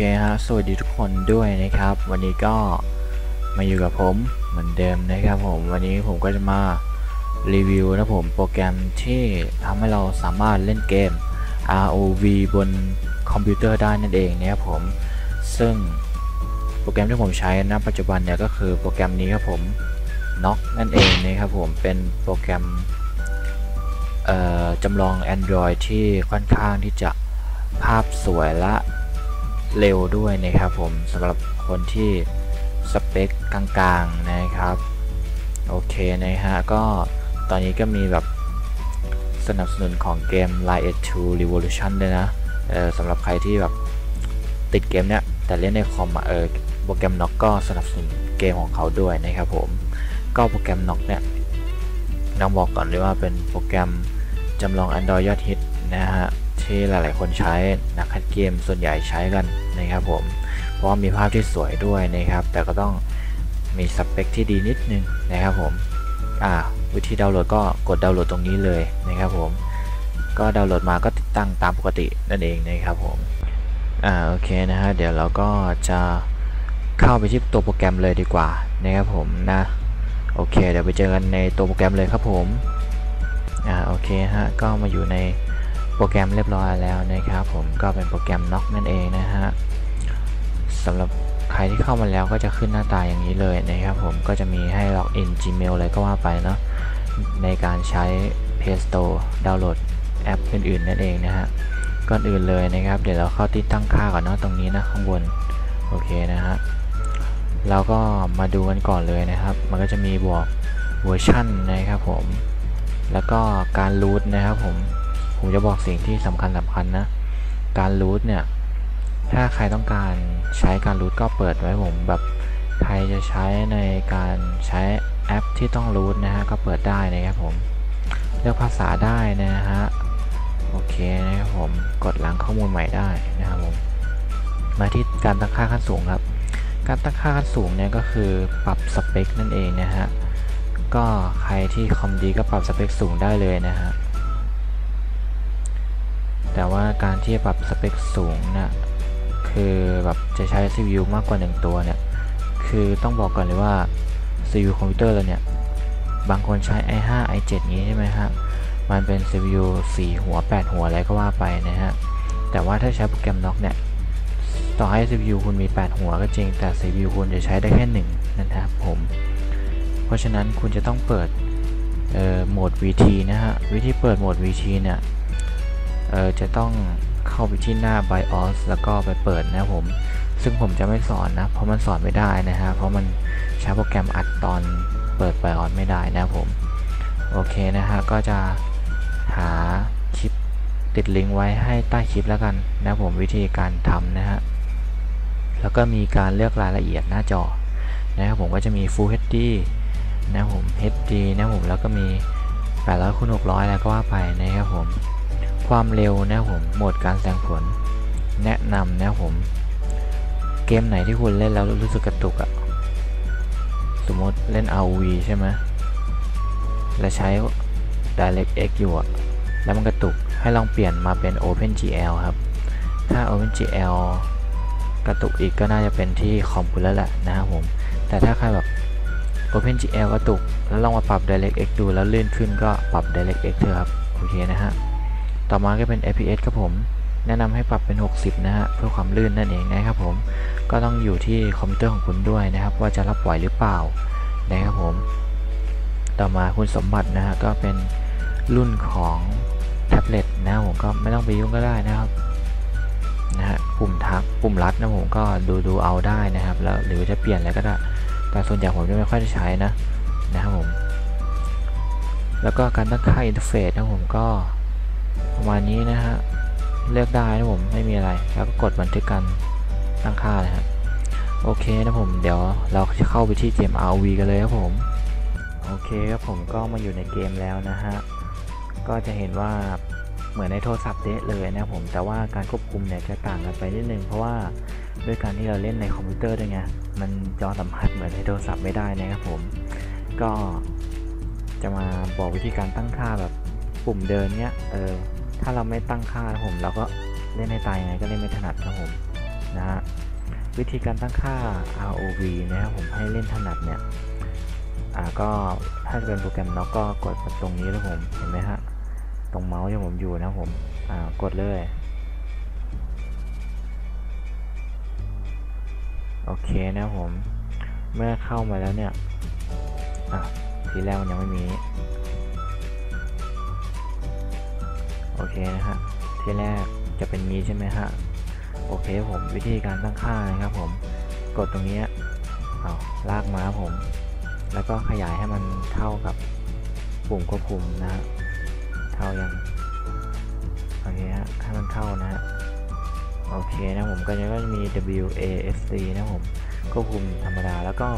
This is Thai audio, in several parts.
เคฮะสวัสดีทุกคนด้วยนะครับ วันนี้ก็มาอยู่กับผมเหมือนเดิมนะครับผมวันนี้ผมก็จะมารีวิวนะผมโปรแกรมที่ทำให้เราสามารถเล่นเกม ROV บนคอมพิวเตอร์ได้นั่นเองนะครับผมซึ่งโปรแกรมที่ผมใช้ณปัจจุบันเนี่ยก็คือโปรแกรมนี้ครับผม Knock นั่นเองนะครับผมเป็นโปรแกรมจำลอง Android ที่ค่อนข้างที่จะภาพสวยและ เร็วด้วยนะครับผมสำหรับคนที่สเปคกลางๆนะครับโอเคนะฮะก็ตอนนี้ก็มีแบบสนับสนุนของเกม Line 2 Revolution ด้วยนะเออสำหรับใครที่แบบติดเกมเนี้ยแต่เล่นในคอมเออโปรแกรม Knock ก็สนับสนุนเกมของเขาด้วยนะครับผมก็โปรแกรม Knock เนี่ยต้องบอกก่อนเลยว่าเป็นโปรแกรมจำลอง Android ยอดฮิตนะฮะ ที่หลาย ๆ คนใช้นักคัดเกมส่วนใหญ่ใช้กันนะครับผม เพราะมีภาพที่สวยด้วยนะครับ แต่ก็ต้องมีสเปคที่ดีนิดนึงนะครับผมอ่าวิธีดาวน์โหลดก็กดดาวน์โหลดตรงนี้เลยนะครับผม ก็ดาวน์โหลดมาก็ติดตั้งตามปกตินั่นเองนะครับผมอ่าโอเคนะฮะเดี๋ยวเราก็จะเข้าไปที่ตัวโปรแกรมเลยดีกว่านะครับผมนะโอเค เดี๋ยวไปเจอกันในตัวโปรแกรมเลยครับผมอ่าโอเคฮะก็มาอยู่ใน โปรแกรมเรียบร้อยแล้วนะครับ ผมก็เป็นโปรแกรม Knock นั่นเองนะฮะสำหรับใครที่เข้ามาแล้วก็จะขึ้นหน้าตาอย่างนี้เลยนะครับผมก็จะมีให้ล็อกอิน Gmail อะไรก็ว่าไปเนาะในการใช้ Play Store ดาวน์โหลดแอปอื่นๆนั่นเองนะฮะก่อนอื่นเลยนะครับ เดี๋ยวเราเข้าที่ตั้งค่าก่อนเนาะตรงนี้นะข้างบนโอเคนะฮะเราก็มาดูกันก่อนเลยนะครับ มันก็จะมีบอกเวอร์ชันนะครับผม แล้วก็การรูทนะครับผม ผมจะบอกสิ่งที่สำคัญสำคัญนะ การรูทเนี่ย ถ้าใครต้องการใช้การรูทก็เปิดไว้ผมแบบใครจะใช้ในการใช้แอปที่ต้องรูทนะฮะ ก็เปิดได้นะครับผม เลือกภาษาได้นะฮะ โอเคนะครับผม กดล้างข้อมูลใหม่ได้นะครับผม มาที่การตั้งค่าขั้นสูงครับ การตั้งค่าขั้นสูงเนี่ยก็คือปรับสเปคนั่นเองนะฮะ ก็ใครที่คอมดีก็ปรับสเปคสูงได้เลยนะฮะ แต่ว่าการที่ปรับสเปคสูงนะคือแบบจะใช้ CPU มากกว่า 1 ตัวเนี่ย คือต้องบอกก่อนเลยว่า CPU คอมพิวเตอร์เราเนี่ย บางคนใช้ i5 i7 นี้ใช่ไหมฮะ มันเป็น CPU 4 หัว 8 หัวอะไรก็ว่าไปนะฮะ แต่ว่าถ้าใช้โปรแกรม Knock เนี่ย ต่อให้ CPU คุณมี 8 หัวก็จริง แต่ CPU คุณจะใช้ได้แค่ 1 นะครับผม เพราะฉะนั้นคุณจะต้องเปิดโหมด VT นะฮะ วิธีเปิดโหมด VT เนี่ย จะต้องเข้าไปที่หน้า BIOS แล้วก็ไปเปิดนะผม ซึ่งผมจะไม่สอนนะ เพราะมันสอนไม่ได้นะฮะ เพราะมันใช้โปรแกรมอัดตอนเปิด BIOS ไม่ได้นะผม โอเคนะฮะ ก็จะหาคลิปติดลิงก์ไว้ให้ใต้คลิปแล้วกันนะผมวิธีการทำนะฮะ แล้วก็มีการเลือกรายละเอียดหน้าจอนะครับผมก็จะมี Full HD นะผม HD นะผมแล้วก็มี800คูณ600 แล้วก็ว่าไปนะครับผม ความเร็วนะผมโหมดการแสดงผล แนะนำนะผม เกมไหนที่คุณเล่นแล้วรู้สึกกระตุกอะสมมติเล่น ROV ใช่ไหมและใช้ DirectX อยู่อะแล้วมันกระตุกให้ลองเปลี่ยนมาเป็น OpenGL ครับ ถ้า OpenGL กระตุกอีกก็น่าจะเป็นที่คอมคุณแล้วแหละนะครับผม แต่ถ้าใครแบบ OpenGL กระตุก แล้วลองมาปรับ DirectX ดูแล้วลื่นขึ้นก็ปรับ DirectX เถอะครับ โอเคนะฮะ ต่อมาก็เป็น FPS ครับผม แนะนำให้ปรับเป็น 60 นะฮะเพื่อความลื่นนั่นเองนะครับผม ก็ต้องอยู่ที่คอมพิวเตอร์ของคุณด้วยนะครับ ว่าจะรับไหวหรือเปล่านะครับผม ต่อมาคุณสมบัตินะฮะก็เป็นรุ่นของแท็บเล็ตนะผมก็ไม่ต้องไปยุ่งก็ได้นะครับนะฮะปุ่มทักปุ่มรัดนะผมก็ดูดูเอาได้นะครับ แล้วหรือจะเปลี่ยนอะไรก็ได้ แต่ส่วนใหญ่ผมจะไม่ค่อยได้ใช้นะนะครับผม แล้วก็การตั้งค่าอินเทอร์เฟซนะผมก็ ประมาณนี้นะฮะ เลือกได้นะผมไม่มีอะไร แล้วก็กดบันทึกการตั้งค่านะฮะโอเคนะผมเดี๋ยวเราจะเข้าไปที่เกม RV กันเลยครับผม โอเคครับผมก็มาอยู่ในเกมแล้วนะฮะ ก็จะเห็นว่าเหมือนในโทรศัพท์เดะเลยนะผมแต่ว่าการควบคุมเนี่ยจะต่างกันไปนิดนึงเพราะว่าด้วยการที่เราเล่นในคอมพิวเตอร์ด้วยไงมันจอสัมผัสเหมือนในโทรศัพท์ไม่ได้นะครับผม ก็จะมาบอกวิธีการตั้งค่าแบบ ปุ่มเดินเนี้ย เออ ถ้าเราไม่ตั้งค่านะผม เราก็เล่นในตายยังไงก็เล่นไม่ถนัดครับผมนะฮะ วิธีการตั้งค่า ROV นะครับผมให้เล่นถนัดเนี่ย อ่า ก็ถ้าจะเป็นโปรแกรมน็อกก็กดตรงนี้นะผม เห็นไหมฮะ ตรงเมาส์ที่ผมอยู่นะผม อ่า กดเลยโอเคนะผม เมื่อเข้ามาแล้วเนี่ย อะ ทีแรกมันยังไม่มี โอเคนะฮะที่แรกจะเป็นนี้ใช่ไหมฮะโอเคผมวิธีการตั้งค่านะครับผมกดตรงนี้เอาลากมาผม แล้วก็ขยายให้มันเท่ากับปุ่มควบคุมนะฮะเท่ายังโอเคฮะให้มันเท่านะฮะโอเคนะผมก็จะก็มี W A S D นะผมควบคุมธรรมดาแล้วก็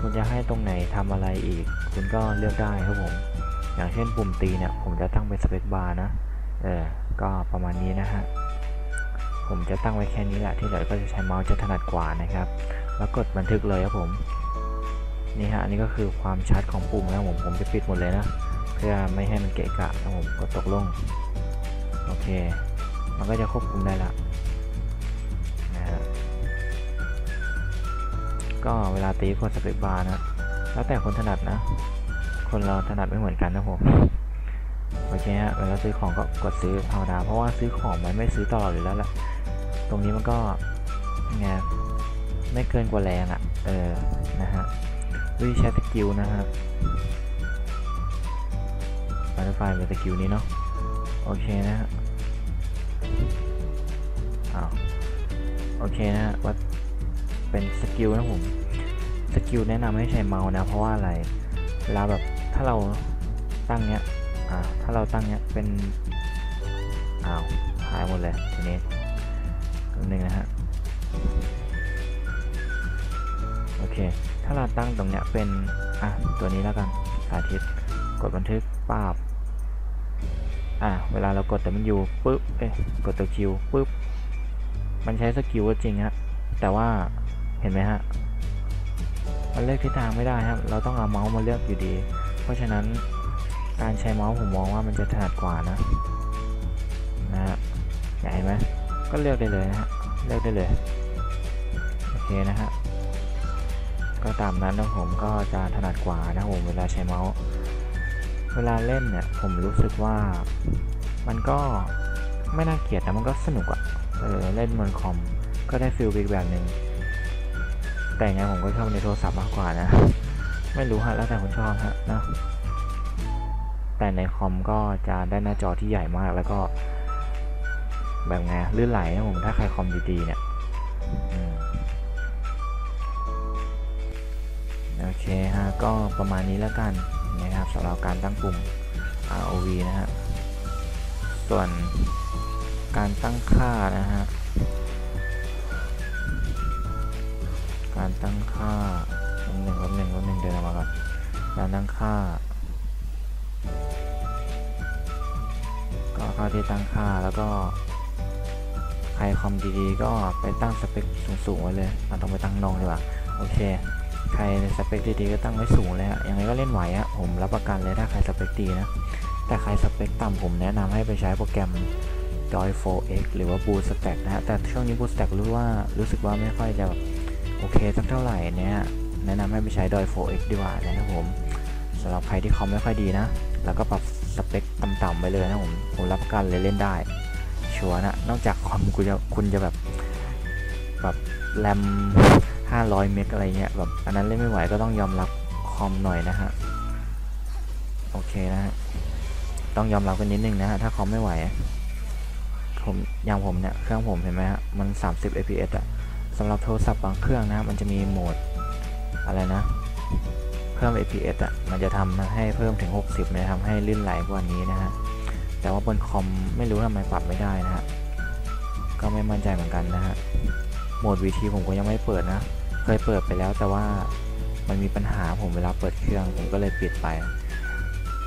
คุณจะให้ตรงไหนทำอะไรอีก คุณก็เลือกได้ครับผม อย่างเช่นปุ่มตีเนี่ย ผมจะตั้งเป็นสเปคบาร์นะ เออ ก็ประมาณนี้นะฮะ ผมจะตั้งไว้แค่นี้แหละ ที่เหลือก็จะใช้เมาส์จะถนัดกว่านะครับ แล้วกดบันทึกเลยครับผม นี่ฮะ อันนี้ก็คือความชัดของปุ่มนะผม ผมจะปิดหมดเลยนะ เพื่อไม่ให้มันเกะกะนะผมกดตกลง โอเค มันก็จะควบคุมได้ละนะฮะ ก็เวลาตีกดสเปคบาร์นะ แล้วแต่คนถนัดนะ คนเราถนัดไม่เหมือนกันนะผมโอเคฮะเวลาซื้อของก็กดซื้อธรรมดาเพราะว่าซื้อของมันไม่ซื้อตลอดอยู่แล้วแหละตรงนี้มันก็ไงไม่เกินกว่าแรงอะ่ะ เออ นะฮะวิธีใช้สกิลนะฮะบัตเตอร์ไฟเป็นสกิลนี้เนาะ โอเคนะฮะอ้าวโอเคนะฮะว่าเป็นสกิลนะผม สกิลแนะนำให้ใช้เมาส์นะ เพราะว่าอะไร เวลาแบบ ถ้าเราตั้งเนี้ยอ่าถ้าเราตั้งเนี้ยเป็นอ้าวหายหมดเลยทีนี้ตัวหนึ่งนะฮะโอเค ถ้าเราตั้งตรงเนี้ยเป็นอะตัวนี้แล้วกันสาธิตกดบันทึกปาบอะเวลาเรากดแต่มันอยู่ปุ๊บเอ้ยกดตัวคิวปุ๊บมันใช้สกิลก็จริงฮะแต่ว่าเห็นไหมฮะมันเลือกทิศทางไม่ได้ครับ เราต้องเอาเมาส์มาเลือกอยู่ดี ราะฉะนั้นการใช้เมาส์ผมมองว่ามันจะถนัดกว่านะนะฮะใหญ่ไหมก็เลือกได้เลยนะฮะเลือกได้เลยโอเคนะฮะก็ตามนั้นนะผมก็จะถนัดกว่านะผมเวลาใช้เมาส์เวลาเล่นเนี่ยผมรู้สึกว่ามันก็ไม่น่าเกลียดนะมันก็สนุกอะเออเล่นบนคอมก็ได้ฟิลอีกแบบหนึ่งแต่ไงผมก็ชอบในโทรศัพท์มากกว่านะ ไม่รู้ฮะแล้วแต่คนชอบฮะนะแต่ในคอมก็จะได้หน้าจอที่ใหญ่มากแล้วก็ แบบไงลื่นไหลนะผมถ้าใครคอมดีๆเนี่ยโอเคฮะก็ประมาณนี้แล้วกันนะครับสำหรับการตั้งปุ่ม ROV นะฮะส่วนการตั้งค่านะฮะการตั้งค่า หนึ่งกับหนึ่งกับหนึ่งเดินออกมาก่อนการตั้งค่า ก็เข้าที่ตั้งค่าแล้วก็ ใครคอมดีๆ ก็ไปตั้งสเปคสูงๆไว้เลยเราต้องไปตั้งนองดีกว่าโอเค ใครสเปคดีๆก็ตั้งไว้สูงเลยฮะยังไงก็เล่นไหวอะผมรับประกันเลยถ้าใครสเปคดีนะแต่ใครสเปคต่ำผมแนะนำให้ไปใช้โปรแกรม Joy 4x หรือว่า Boostack นะฮะแต่ช่วงนี้ Boostack รู้ว่ารู้สึกว่าไม่ค่อยจะโอเคสักเท่าไหร่เนี่ย แนะนำให้ไปใช้ Joy 4x ดีกว่านะครับผมสำหรับใครที่คอมไม่ค่อยดีนะ แล้วก็ปรับสเปคต่ำๆไปเลยนะผมผมรับประกันเลยเล่นได้ ชัวร์นะ นอกจากคอมคุณจะคุณจะแบบแบบแรม 500 เมกอะไรเงี้ยแบบอันนั้นเล่นไม่ไหวก็ต้องยอมรับคอมหน่อยนะฮะ โอเคนะฮะ ต้องยอมรับกันนิดนึงนะฮะ ถ้าคอมไม่ไหวผมอย่างผมเนี่ย เครื่องผมเห็นไหมฮะ มัน 30 fps อะสำหรับโทรศัพท์บางเครื่องนะมันจะมีโหมด อะไรนะ เพิ่ม fps อะมันจะทำให้เพิ่มถึง 60นะทำให้ลื่นไหลกว่านี้นะฮะแต่ว่าบนคอมไม่รู้ทำไมปรับไม่ได้นะฮะก็ไม่มั่นใจเหมือนกันนะฮะโหมด VT ผมก็ยังไม่เปิดนะ เคยเปิดไปแล้วแต่ว่ามันมีปัญหาผมเวลาเปิดเครื่องผมก็เลยปิดไป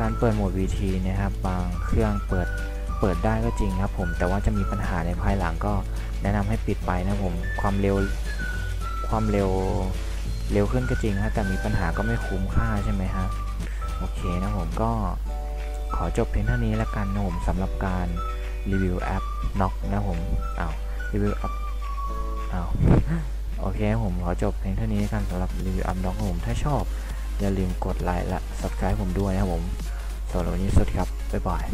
การเปิดโหมด VT นะครับบางเครื่องเปิดเปิดได้ก็จริงครับผมแต่ว่าจะมีปัญหาในภายหลังก็แนะนำให้ปิดไปนะผมความเร็วความเร็ว เร็วขึ้นก็จริงฮะแต่มีปัญหาก็ไม่คุ้มค่าใช่ไหมฮะโอเคนะผมก็ขอจบเพียงเท่านี้แล้วกันนะผมสำหรับการรีวิวแอป Knock นะผมอ้าวรีวิวแอปอ้าวโอเคผมขอจบเพียงเท่านี้กันสำหรับรีวิวแอัมด็อกผมถ้าชอบ อย่าลืมกดไลค์และ subscribe ผมด้วยนะผมสำหรับวันนี้สวัสดีครับบ๊ายบาย